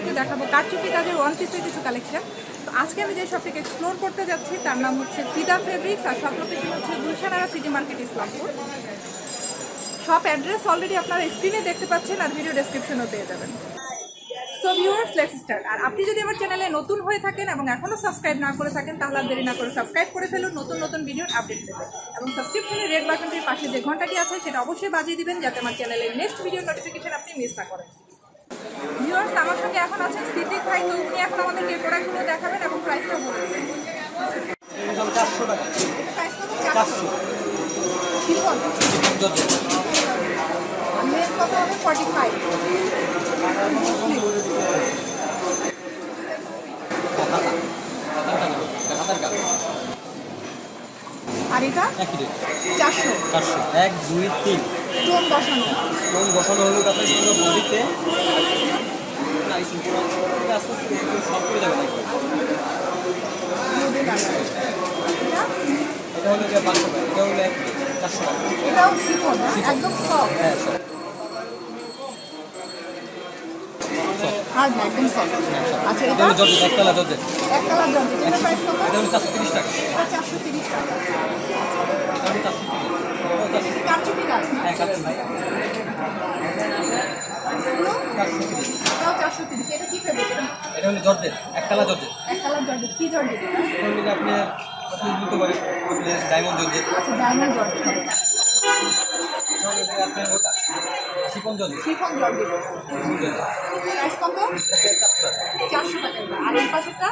আপনাদেরকে দেখাবো কারচুপি কাজের ওয়ান পিসের কিছু কালেকশন তো আজকে আমি যে শপটিকে এক্সপ্লোর করতে যাচ্ছি, তার নাম হচ্ছে ফিদা ফেব্রিক্স আর শপ লোকেশন হচ্ছে Gulshanara city market Islampur shop address already আপনারা স্ক্রিনে দেখতে পাচ্ছেন আর ভিডিও ডেসক্রিপশনও পেয়ে যাবেন। সো ভিউয়ার্স লেটস স্টার্ট আর আপনি যদি আমার চ্যানেলে নতুন হয়ে থাকেন এবং এখনও সাবস্ক্রাইব না করে থাকেন, তাহলে আর দেরি না করে সাবস্ক্রাইব করে ফেলুন, নতুন নতুন ভিডিওর আপডেট পেতে। এবং সাবস্ক্রিপশনের রেড বাটনটির পাশে যে ঘন্টাটি আছে, সেটা অবশ্যই বাজিয়ে দিবেন, যাতে আমার চ্যানেলের নেক্সট ভিডিও নোটিফিকেশন আপনি মিস না করেন। ভিউয়ার্স আমার সঙ্গে এখন আছেন স্মৃতি ভাই তো উনি এখন আমাদেরকে প্রোডাক্টগুলো দেখাবেন এবং প্রাইসটা বলে দেবেন চারশো। টাকা চারশো কত হবে? ফর্টি ফাইভ আর এটা? চারশো। চারশো। এক দুই তিন। স্টোন বসানো। এবং বসানো হলো আপনার পুরো বডিতে। এটা হলো যে পাঁচশো টাকা এটা হলো চারশো টাকা। এটাও একদম সফট হ্যাঁ সব হার্ড না একদম সফট আচ্ছা এটা এটা? হলো জর্জেট একতলা জর্জেট। এক জর্জেট। এটা প্রাইস কত? এটা হলো চারশো তিরিশ টাকা। এটা চারশো তিরিশ টাকা। এটা হলো জর্জের একতলা জর্জের কি জর্জের আপনি ডায়মন্ড জর্জের আচ্ছা ডায়মন্ড যে আপনার শিফন প্রাইস কত? চারশো টাকা। আর এই পাশেরটা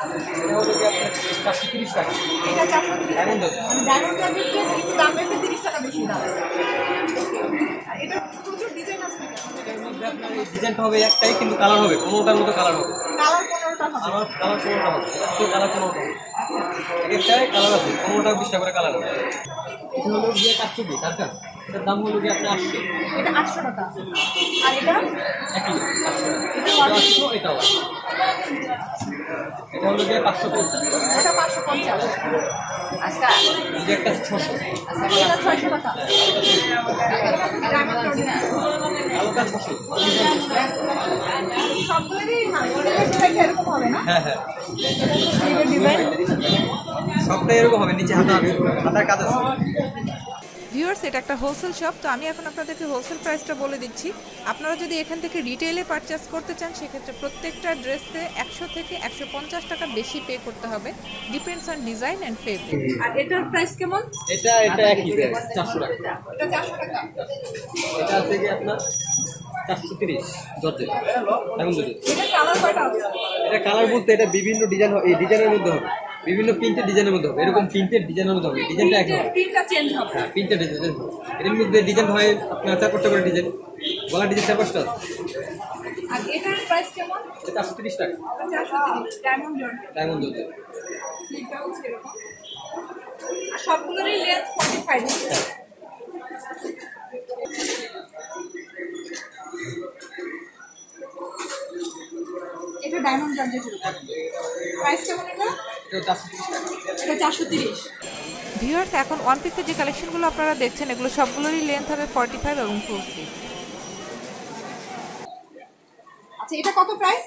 চারশো তিরিশ টাকা। এটা চারশো ডায়মন্ড ডায়মন্ড একটু দাম একটু তিরিশ টাকা বেশি দাম। এটা প্রচুর ডিজাইন আছে ডিজাইনটা হবে একটাই কিন্তু কালার হবে। পনেরোটার মতো কালার হবে। কালার পনেরোটা হবে। কালার পনেরোটা হবে। কালার পনেরোটা হবে। একটাই কালার আছে। পনেরোটা বিশটা করে কালার হবে। এটা হলো কেন এটার দাম হলো গিয়ে আপনার আটশো। এটা আটশো টাকা। আর এটা? একই আটশো। এটা এটা আটশো এটাও এটা হলো গিয়ে পাঁচশো পঞ্চাশ। ওটা পাঁচশো পঞ্চাশ। আচ্ছা। একটা ছশো। এটা ছয়শো টাকা। আলোটা ছশো। এরকম হবে না? হ্যাঁ হ্যাঁ। সবটাই এরকম হবে নিচে হাতা হাতার কাজ আছে। ভিউয়ার্স এটা একটা হোলসেল শপ তো আমি এখন আপনাদেরকে হোলসেল প্রাইসটা বলে দিচ্ছি। আপনারা যদি এখান থেকে রিটেলে পারচেস করতে চান সেক্ষেত্রে প্রত্যেকটা ড্রেসে একশো থেকে একশো পঞ্চাশ টাকা বেশি পে করতে হবে। Depends on design and fabric আর এটার প্রাইস কেমন? এটা এটা একই চারশো টাকা। এটা চারশো টাকা। এটা আছে কি আপনার? চারশো তিরিশ জর্জেট। এখন জর্জেট এটা কালার কয়টা আছে? এটা কালার বলতে এটা বিভিন্ন ডিজাইন এই ডিজাইনের মধ্যে হবে। বিভিন্ন প্রিন্টের ডিজাইনের মধ্যে হবে। এরকম প্রিন্টের ডিজাইনের মধ্যে হবে। ডিজাইনটা এক হবে। প্রিন্টটা চেঞ্জ হবে। হ্যাঁ প্রিন্টের ডিজাইন এর মধ্যে ডিজাইন হয় আপনার চার পাঁচটা করে ডিজাইন। গলার ডিজাইন চার পাঁচটা চারশো তিরিশ টাকা। ডায়মন্ড আর সবগুলোরই লেন্থ ফর্টি ফাইভ এটা ডায়মন্ড জর্জেটের প্রাইস কেমন এটা? এটা চারশো তিরিশ। ভিউয়ার্স এখন ওয়ান পিসের যে কালেকশনগুলো আপনারা দেখছেন এগুলো সবগুলোরই লেন্থ হবে ফর্টি ফাইভ এবং ফুল আচ্ছা এটা কত প্রাইস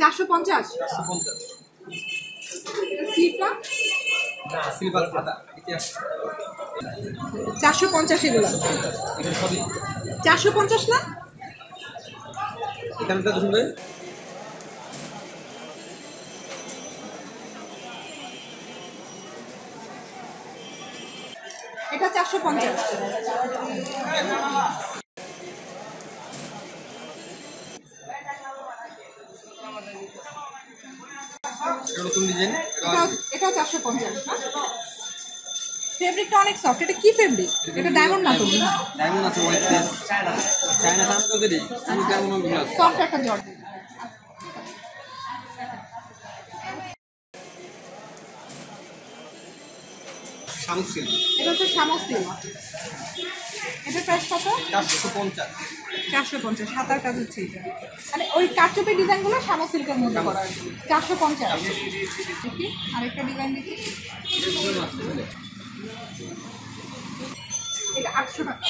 চারশো পঞ্চাশ। চারশো পঞ্চাশ। এগুলো। চারশো পঞ্চাশ না? পঞ্চাশ চারশো পঞ্চাশ ফেব্রিকটা অনেক সফট এটা কি ফেব্রিক এটা ডায়মন্ড না তো ডায়মন্ড আছে সফট শামুক সিল্ক এটা হচ্ছে সামস্তিল এটা প্রাইস কত? চারশো পঞ্চাশ। চারশো পঞ্চাশ সাতার কাজ হচ্ছে এটা মানে ওই কারচুপি ডিজাইনগুলো শ্যামা সিল্কের মধ্যে করা আছে। চারশো পঞ্চাশ। দেখি আরেকটা ডিজাইন দেখি। এটা আটশো টাকা।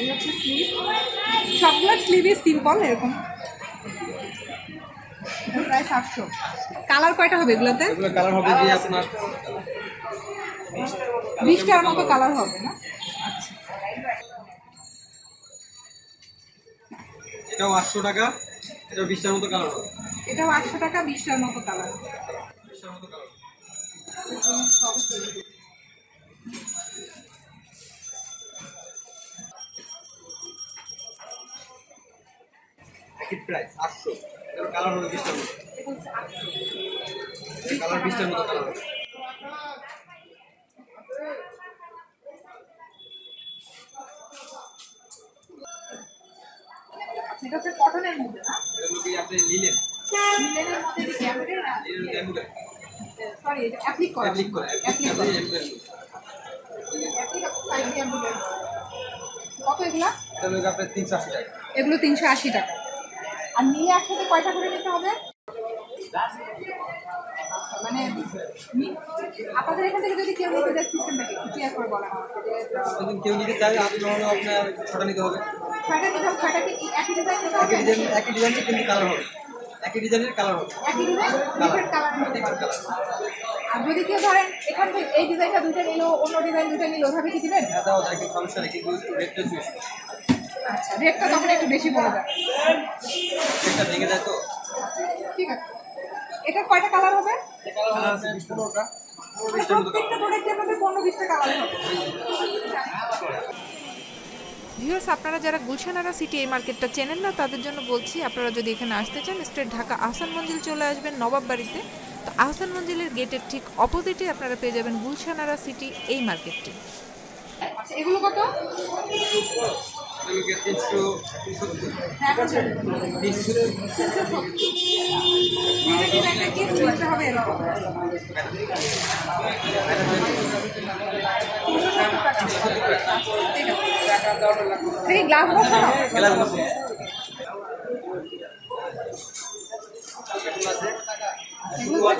এই হচ্ছে স্লিভ সবগুলো স্লিভই সিম্পল এরকম। প্রায় সাতশো কালার কয়টা হবে এগুলোতে? এগুলো কালার হবে যে আপনার বিশটার মতো কালার হবে না? এটাও আটশো টাকা এটাও বিশটার মতো কালার হবে। এটাও আটশো টাকা বিশটার মতো কালার বিশটার মতো কালার প্রাইস আটশো। এটার কালার হবে বিশটার মতো। কালার বিশটার মতো কালার হবে। হচ্ছে কটনের মধ্যে না? এগুলো কি আপনি মধ্যে কি ক্যামেরা সরি এটা অ্যাপ্লিক করা। অ্যাপ্লিক করে অ্যাপ্লিক করা। কত এগুলা? আপনার তিনশো আশি টাকা। এগুলো তিনশো আশি টাকা। আর নিয়ে একসাথে কয়টা করে নিতে হবে? মানে আপনাদের এখান থেকে যদি কেউ নিতে যায় সিস্টেমটা ক্লিয়ার করে যদি কেউ নিতে চায় আপনি আপনার ছটা নিতে হবে। ছয়টা নিতে হবে ছয়টা কি একই ডিজাইন নিতে হবে? একই ডিজাইন একই ডিজাইনের কিন্তু কালার হবে। একই ডিজাইনের কালার হবে। একই ডিজাইন ডিফারেন্ট কালার। আর যদি কেউ ধরেন এখান থেকে এই ডিজাইনটা দুইটা নিল অন্য ডিজাইন দুইটা নিল ওভাবে কি দিবেন? হ্যাঁ দেওয়া যায় কিন্তু সমস্যা নেই কিন্তু রেটটা চুইস আচ্ছা রেটটা তখন একটু বেশি পড়ে যাবে ঠিক আছে। এটা কয়টা কালার হবে? প্রত্যেকটা প্রোডাক্টের মধ্যে পনেরো বিশটা কালার হবে। ভিউয়ার্স আপনারা যারা গুলশানারা সিটি এই মার্কেটটা চেনেন না তাদের জন্য বলছি আপনারা যদি এখানে আসতে চান স্ট্রেট ঢাকা আহসান মঞ্জিল চলে আসবেন নবাব বাড়িতে। তো আহসান মঞ্জিলের গেটের ঠিক অপোজিটে আপনারা পেয়ে যাবেন গুলশানারা সিটি এই মার্কেটটি আচ্ছা এগুলো কত? তিনশো হ্যাঁ গ্লাস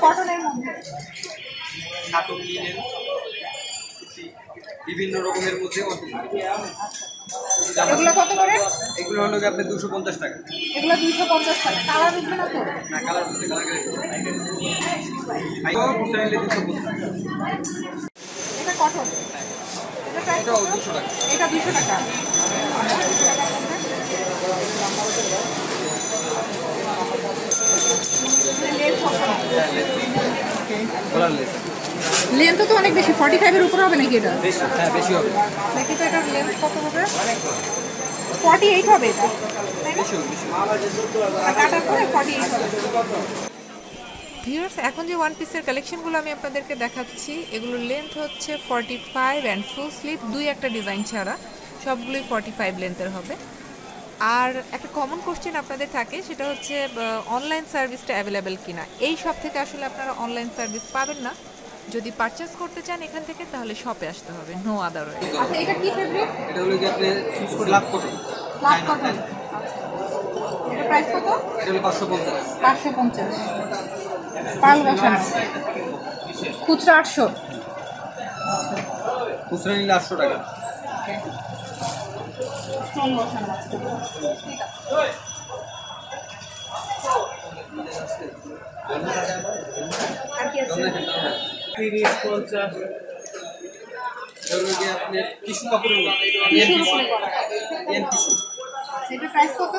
কটনের মধ্যে। বিভিন্ন রকমের মধ্যে অন্তর্ভুক্ত। এগুলো কত করে? এগুলো হলো গিয়ে আপনার দুশো পঞ্চাশ টাকা। এগুলো পঞ্চাশ টাকা। কালার উঠবে না তো? না কালার করতে কালার দুশো এটা কত এটা দুশো টাকা। এটা দুশো টাকা। লেন্থ তো অনেক বেশি ফর্টি ফাইভের উপরে হবে নাকি এটা? হ্যাঁ বেশি হবে। দেখি তো এটার লেন্থ কত হবে? ফর্টি এইট হবে এটা কাটার পরে ফর্টি এইট হবে। ভিউয়ার্স এখন যে ওয়ান পিসের কালেকশনগুলো আমি আপনাদেরকে দেখাচ্ছি এগুলোর লেন্থ হচ্ছে forty five and full sleeve দুই একটা ডিজাইন ছাড়া। সবগুলোই ফর্টি ফাইভ লেন্থের হবে। আর একটা কমন কোশ্চেন আপনাদের থাকে সেটা হচ্ছে অনলাইন সার্ভিসটা অ্যাভেলেবেল কিনা? এই সব থেকে আসলে আপনারা অনলাইন সার্ভিস পাবেন না। যদি পারচেস করতে চান এখান থেকে তাহলে শপে আসতে হবে। নো আদার ওয়ে আচ্ছা এটা কি ফেব্রিক এটা হলো গিয়ে আপনি লাভ করুন লাভ কটন এটা প্রাইস কত? এটা হলো পাঁচশো পঞ্চাশ। পাঁচশো পঞ্চাশ। পাল বসানো খুচরা আটশো। খুচরা নিলে আটশো টাকা। স্টোন বসানো আছে আর কি আছে? তিরিশ পঞ্চাশ। টিস্যু কাপড়ের এটা প্রাইস কত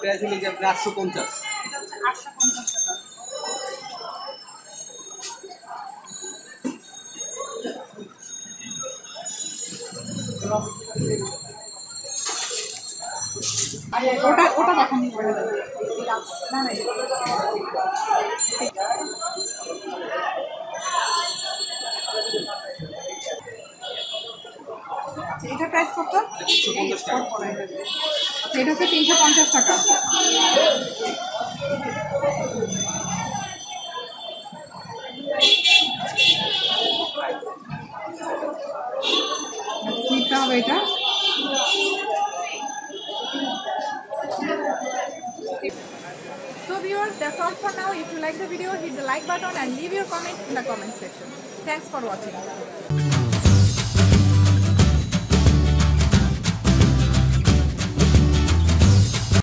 প্রাইস হলো গিয়ে আপনি আটশো পঞ্চাশ। আটশো পঞ্চাশ টাকা ওটা ওটা দেখান। না না আচ্ছা, এটা প্রাইস কত আচ্ছা, এটা হচ্ছে তিনশো পঞ্চাশ টাকা স্লিপটা হবে এটা So viewers, that's all for now. If you like the video, hit the like button and leave your comment in the comment section. Thanks for watching.